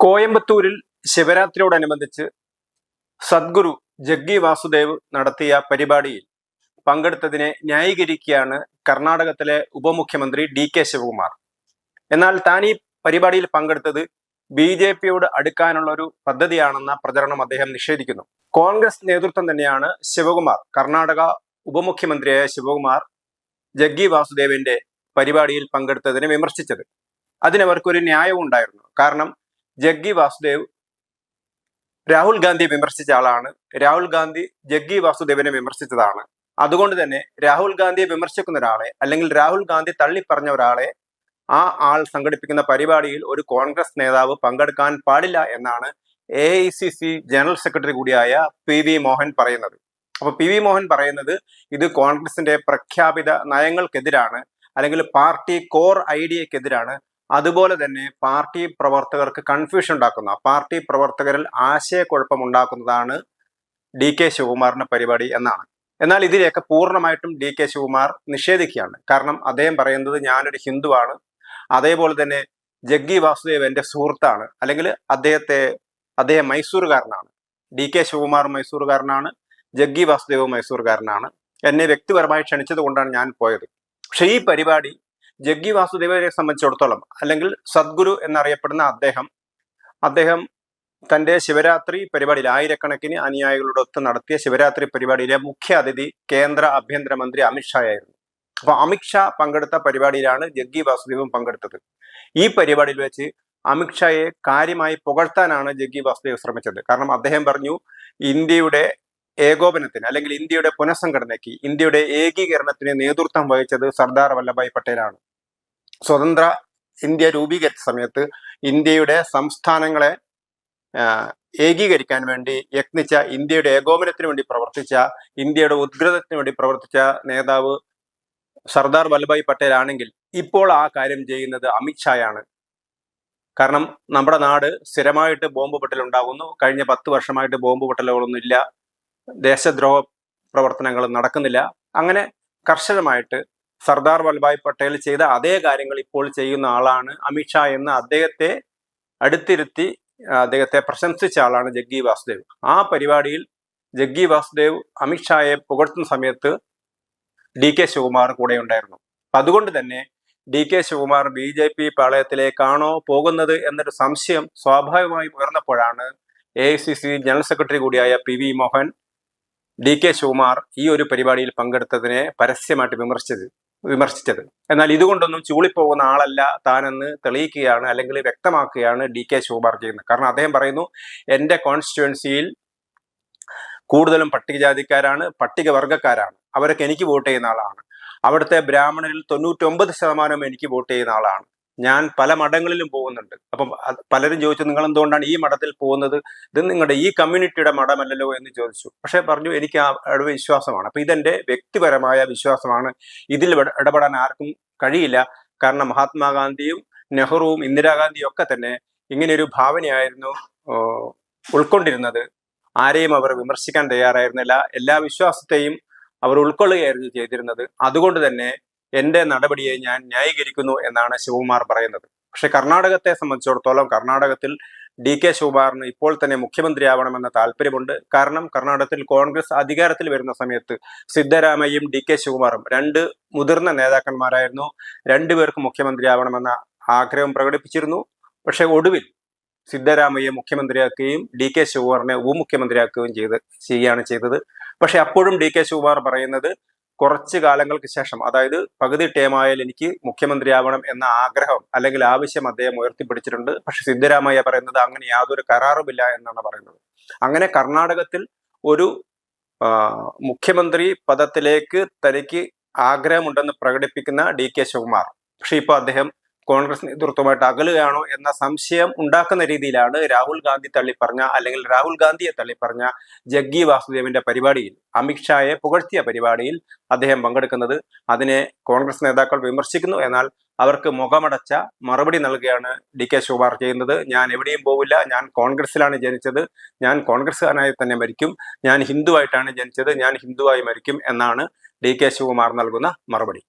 കോയമ്പത്തൂരിൽ ശിവരാത്രിയോടനുബന്ധിച്ച് സദ്ഗുരു ജഗ്ഗി വാസുദേവ് നടത്തിയ പരിപാടിയിൽ പങ്കെടുത്തതിനെ ന്യായീകരിക്കുകയാണ് കർണാടകത്തിലെ ഉപമുഖ്യമന്ത്രി ഡി കെ ശിവകുമാർ. എന്നാൽ താൻ ഈ പരിപാടിയിൽ പങ്കെടുത്തത് ബി ജെ പിയോട് അടുക്കാനുള്ള ഒരു പദ്ധതിയാണെന്ന പ്രചരണം അദ്ദേഹം നിഷേധിക്കുന്നു. കോൺഗ്രസ് നേതൃത്വം തന്നെയാണ് ശിവകുമാർ കർണാടക ഉപമുഖ്യമന്ത്രിയായ ശിവകുമാർ ജഗ്ഗി വാസുദേവിന്റെ പരിപാടിയിൽ പങ്കെടുത്തതിനെ വിമർശിച്ചത്. അതിനവർക്കൊരു ന്യായവും ഉണ്ടായിരുന്നു കാരണം ജഗ്ഗി വാസുദേവ് രാഹുൽ ഗാന്ധിയെ വിമർശിച്ച ആളാണ്. രാഹുൽ ഗാന്ധി ജഗ്ഗി വാസുദേവിനെ വിമർശിച്ചതാണ്. അതുകൊണ്ട് തന്നെ രാഹുൽ ഗാന്ധിയെ വിമർശിക്കുന്ന ഒരാളെ അല്ലെങ്കിൽ രാഹുൽ ഗാന്ധി തള്ളിപ്പറഞ്ഞ ഒരാളെ ആ ആൾ സംഘടിപ്പിക്കുന്ന പരിപാടിയിൽ ഒരു കോൺഗ്രസ് നേതാവ് പങ്കെടുക്കാൻ പാടില്ല എന്നാണ് A I C C general secretary കൂടിയായ പി വി മോഹൻ പറയുന്നത്. അപ്പൊ പി വി മോഹൻ പറയുന്നത് ഇത് കോൺഗ്രസിന്റെ പ്രഖ്യാപിത നയങ്ങൾക്കെതിരാണ് അല്ലെങ്കിൽ പാർട്ടി കോർ ഐഡിയക്കെതിരാണ്. അതുപോലെ തന്നെ പാർട്ടി പ്രവർത്തകർക്ക് കൺഫ്യൂഷൻ ഉണ്ടാക്കുന്ന. പാർട്ടി പ്രവർത്തകരിൽ ആശയക്കുഴപ്പം ഉണ്ടാക്കുന്നതാണ് ഡി കെ ശിവകുമാറിന്റെ പരിപാടി എന്നാണ്. എന്നാൽ ഇതിനെയൊക്കെ പൂർണമായിട്ടും ഡി കെ ശിവകുമാർ നിഷേധിക്കുകയാണ്. കാരണം അദ്ദേഹം പറയുന്നത് ഞാനൊരു ഹിന്ദുവാണ്. അതേപോലെ തന്നെ ജഗ്ഗി വാസുദേവ് എന്റെ സുഹൃത്താണ്. അല്ലെങ്കിൽ അദ്ദേഹത്തെ അദ്ദേഹം മൈസൂറുകാരനാണ് ഡി കെ ശിവകുമാർ മൈസൂറുകാരനാണ് ജഗ്ഗി വാസുദേവ് മൈസൂറുകാരനാണ് എന്നെ വ്യക്തിപരമായി ക്ഷണിച്ചത് കൊണ്ടാണ് ഞാൻ പോയത്. പക്ഷേ ഈ പരിപാടി ജഗ്ഗി വാസുദേവനെ സംബന്ധിച്ചിടത്തോളം അല്ലെങ്കിൽ സദ്ഗുരു എന്നറിയപ്പെടുന്ന അദ്ദേഹം അദ്ദേഹം തന്റെ ശിവരാത്രി പരിപാടിയിൽ ആയിരക്കണക്കിന് അനുയായികളോടൊത്ത് നടത്തിയ ശിവരാത്രി പരിപാടിയിലെ മുഖ്യ അതിഥി കേന്ദ്ര ആഭ്യന്തരമന്ത്രി അമിത്ഷാ ആയിരുന്നു. അപ്പൊ അമിത്ഷാ പങ്കെടുത്ത പരിപാടിയിലാണ് ജഗ്ഗി വാസുദേവും പങ്കെടുത്തത്. ഈ പരിപാടിയിൽ വെച്ച് അമിത്ഷായെ കാര്യമായി പുകഴ്ത്താനാണ് ജഗ്ഗി വാസുദേവ് ശ്രമിച്ചത്. കാരണം അദ്ദേഹം പറഞ്ഞു ഇന്ത്യയുടെ ഏകോപനത്തിന് അല്ലെങ്കിൽ ഇന്ത്യയുടെ പുനഃസംഘടനയ്ക്ക് ഇന്ത്യയുടെ ഏകീകരണത്തിന് നേതൃത്വം വഹിച്ചത് സർദാർ വല്ലഭായ് പട്ടേലാണ്. സ്വതന്ത്ര ഇന്ത്യ രൂപീകരിച്ച സമയത്ത് ഇന്ത്യയുടെ സംസ്ഥാനങ്ങളെ ഏകീകരിക്കാൻ വേണ്ടി യത്നിച്ച ഇന്ത്യയുടെ ഏകോപനത്തിന് വേണ്ടി പ്രവർത്തിച്ച ഇന്ത്യയുടെ ഉദ്ഗ്രഥത്തിന് വേണ്ടി പ്രവർത്തിച്ച നേതാവ് സർദാർ വല്ലഭായ് പട്ടേൽ ആണെങ്കിൽ ഇപ്പോൾ ആ കാര്യം ചെയ്യുന്നത് അമിത്ഷായാണ് കാരണം നമ്മുടെ നാട് സ്ഥിരമായിട്ട് ബോംബ് പൊട്ടൽ ഉണ്ടാകുന്നു കഴിഞ്ഞ പത്ത് വർഷമായിട്ട് ബോംബ് പൊട്ടലുകളൊന്നും ഇല്ല. ദേശദ്രോഹ പ്രവർത്തനങ്ങൾ നടക്കുന്നില്ല. അങ്ങനെ കർശനമായിട്ട് സർദാർ വല്ലഭായ് പട്ടേൽ ചെയ്ത അതേ കാര്യങ്ങൾ ഇപ്പോൾ ചെയ്യുന്ന ആളാണ് അമിത്ഷാ എന്ന് അദ്ദേഹത്തെ അടുത്തിരുത്തി അദ്ദേഹത്തെ പ്രശംസിച്ച ആളാണ് ജഗ്ഗി വാസുദേവ്. ആ പരിപാടിയിൽ ജഗ്ഗി വാസുദേവ് അമിത്ഷായെ പുകഴ്ത്തുന്ന സമയത്ത് ഡി കെ ശിവകുമാർ കൂടെ ഉണ്ടായിരുന്നു. അതുകൊണ്ട് തന്നെ D K Shivakumar B J P പാളയത്തിലേക്കാണോ പോകുന്നത് എന്നൊരു സംശയം സ്വാഭാവികമായി ഉയർന്നപ്പോഴാണ് A I C C general secretary കൂടിയായ P V Mohan D K Shivakumar ഈ ഒരു പരിപാടിയിൽ പങ്കെടുത്തതിനെ പരസ്യമായിട്ട് വിമർശിച്ചത്. വിമർശിച്ചത്. എന്നാൽ ഇതുകൊണ്ടൊന്നും ചൂളിപ്പോകുന്ന ആളല്ല താനെന്ന് തെളിയിക്കുകയാണ് അല്ലെങ്കിൽ വ്യക്തമാക്കുകയാണ് ഡി കെ ശിവകുമാർ ചെയ്യുന്നത്. കാരണം അദ്ദേഹം പറയുന്നു എന്റെ കോൺസ്റ്റിറ്റ്യുവൻസിയിൽ കൂടുതലും പട്ടികജാതിക്കാരാണ് പട്ടികവർഗക്കാരാണ് അവരൊക്കെ എനിക്ക് വോട്ട് ചെയ്യുന്ന ആളാണ്. അവിടുത്തെ ബ്രാഹ്മണരിൽ തൊണ്ണൂറ്റൊമ്പത് ശതമാനം എനിക്ക് വോട്ട് ചെയ്യുന്ന ആളാണ്. ഞാൻ പല മഠങ്ങളിലും പോകുന്നുണ്ട്. അപ്പം പലരും ചോദിച്ചു നിങ്ങൾ എന്തുകൊണ്ടാണ് ഈ മഠത്തിൽ പോകുന്നത്? ഇത് നിങ്ങളുടെ ഈ കമ്മ്യൂണിറ്റിയുടെ മഠമല്ലല്ലോ? എന്ന് ചോദിച്ചു. പക്ഷെ പറഞ്ഞു എനിക്ക് ആ വിശ്വാസമാണ്. അപ്പൊ ഇതെന്റെ വ്യക്തിപരമായ വിശ്വാസമാണ്. ഇതിൽ ഇടപെടാൻ ആർക്കും കഴിയില്ല. കാരണം മഹാത്മാഗാന്ധിയും നെഹ്റുവും ഇന്ദിരാഗാന്ധിയും ഒക്കെ തന്നെ ഇങ്ങനെയൊരു ഭാവനയായിരുന്നു ഉൾക്കൊണ്ടിരുന്നത്. ആരെയും അവർ വിമർശിക്കാൻ തയ്യാറായിരുന്നില്ല. എല്ലാ വിശ്വാസത്തെയും അവർ ഉൾക്കൊള്ളുകയായിരുന്നു ചെയ്തിരുന്നത്. അതുകൊണ്ട് തന്നെ എന്റെ നടപടിയെ ഞാൻ ന്യായീകരിക്കുന്നു എന്നാണ് ശിവകുമാർ പറയുന്നത്. പക്ഷെ കർണാടകത്തെ സംബന്ധിച്ചിടത്തോളം കർണാടകത്തിൽ ഡി കെ ശിവകുമാറിന് ഇപ്പോൾ തന്നെ മുഖ്യമന്ത്രിയാവണമെന്ന താല്പര്യമുണ്ട്. കാരണം കർണാടകത്തിൽ കോൺഗ്രസ് അധികാരത്തിൽ വരുന്ന സമയത്ത് സിദ്ധരാമയ്യയും ഡി കെ ശിവകുമാറും രണ്ട് മുതിർന്ന നേതാക്കന്മാരായിരുന്നു. രണ്ടുപേർക്ക് മുഖ്യമന്ത്രിയാവണമെന്ന ആഗ്രഹം പ്രകടിപ്പിച്ചിരുന്നു. പക്ഷെ ഒടുവിൽ സിദ്ധരാമയ്യെ മുഖ്യമന്ത്രിയാക്കുകയും ഡി കെ ശിവകുമാറിനെ ഉപമുഖ്യമന്ത്രിയാക്കുകയും ചെയ്ത് ചെയ്യുകയാണ് ചെയ്തത്. പക്ഷെ അപ്പോഴും ഡി കെ ശിവകുമാർ പറയുന്നത് കുറച്ച് കാലങ്ങൾക്ക് ശേഷം അതായത് പകുതി ടേമായാൽ എനിക്ക് മുഖ്യമന്ത്രിയാവണം എന്ന ആഗ്രഹം അല്ലെങ്കിൽ ആവശ്യം അദ്ദേഹം ഉയർത്തിപ്പിടിച്ചിട്ടുണ്ട്. പക്ഷെ സിദ്ധരാമയ്യ പറയുന്നത് അങ്ങനെ യാതൊരു കരാറുമില്ല എന്നാണ് പറയുന്നത്. അങ്ങനെ കർണാടകത്തിൽ ഒരു മുഖ്യമന്ത്രി പദത്തിലേക്ക് തനിക്ക് ആഗ്രഹമുണ്ടെന്ന് പ്രകടിപ്പിക്കുന്ന ഡി കെ ശിവകുമാർ. പക്ഷെ ഇപ്പൊ അദ്ദേഹം കോൺഗ്രസ് നേതൃത്വമായിട്ട് അകലുകയാണോ എന്ന സംശയം ഉണ്ടാക്കുന്ന രീതിയിലാണ് രാഹുൽ ഗാന്ധി തള്ളിപ്പറഞ്ഞ അല്ലെങ്കിൽ രാഹുൽ ഗാന്ധിയെ തള്ളിപ്പറഞ്ഞ ജഗ്ഗി വാസുദേവിന്റെ പരിപാടിയിൽ അമിത്ഷായെ പുകഴ്ത്തിയ പരിപാടിയിൽ അദ്ദേഹം പങ്കെടുക്കുന്നത്. അതിനെ കോൺഗ്രസ് നേതാക്കൾ വിമർശിക്കുന്നു. എന്നാൽ അവർക്ക് മുഖമടച്ച മറുപടി നൽകുകയാണ് ഡി കെ ശിവകുമാർ ചെയ്യുന്നത്. ഞാൻ എവിടെയും പോവില്ല. ഞാൻ കോൺഗ്രസിലാണ് ജനിച്ചത്. ഞാൻ കോൺഗ്രസ്സുകാരനായി തന്നെ മരിക്കും. ഞാൻ ഹിന്ദുവായിട്ടാണ് ജനിച്ചത്. ഞാൻ ഹിന്ദുവായി മരിക്കും എന്നാണ് ഡി കെ ശിവകുമാർ നൽകുന്ന മറുപടി.